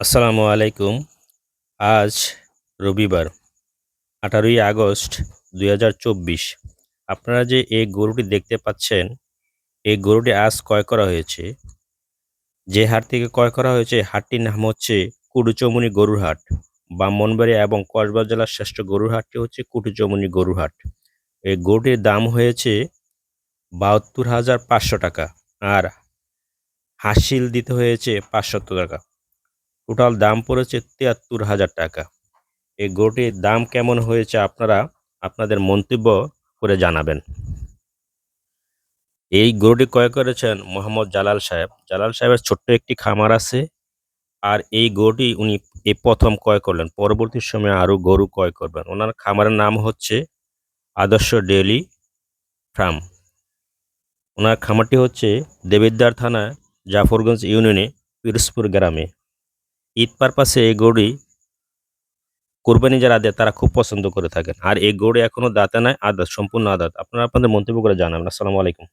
আসসালামু আলাইকুম। আজ রবিবার, আঠারোই আগস্ট দু হাজার চব্বিশ। আপনারা যে এই গরুটি দেখতে পাচ্ছেন, এই গরুটি আজ ক্রয় করা হয়েছে। যে হাট থেকে ক্রয় করা হয়েছে হাটটির নাম হচ্ছে কুটুচমুনি গরুর হাট। ব্রাহ্মণবাড়িয়া এবং কসবা জেলার শ্রেষ্ঠ গরুর হাটটি হচ্ছে কুটুচমুনি গরুর হাট। এই গরুটির দাম হয়েছে বাহাত্তর হাজার পাঁচশো টাকা আর হাসিল দিতে হয়েছে পাঁচশত টাকা। টোটাল দাম পড়েছে তিয়াত্তর হাজার টাকা। এই গরুটির দাম কেমন হয়েছে আপনারা আপনাদের মন্তব্য করে জানাবেন। এই গরুটি ক্রয় করেছেন মোহাম্মদ জালাল সাহেব। জালাল সাহেবের ছোট্ট একটি খামার আছে আর এই গরুটি উনি এ প্রথম ক্রয় করলেন। পরবর্তী সময়ে আরও গরু ক্রয় করবেন। ওনার খামারের নাম হচ্ছে আদর্শ ডেলি ফার্ম। ওনার খামারটি হচ্ছে দেবিদ্দার থানা জাফরগঞ্জ ইউনিয়নে পিরোজপুর গ্রামে। ঈদ পারপাসে এই গৌড়ি কোরবানি যারা দেয়, তারা খুব পছন্দ করে থাকেন। আর এই গরু এখনও দাঁতে নাই আদাত সম্পূর্ণ আদাত আপনারা আপনাদের মন্তব্য করে জানাবেন। আসসালামু আলাইকুম।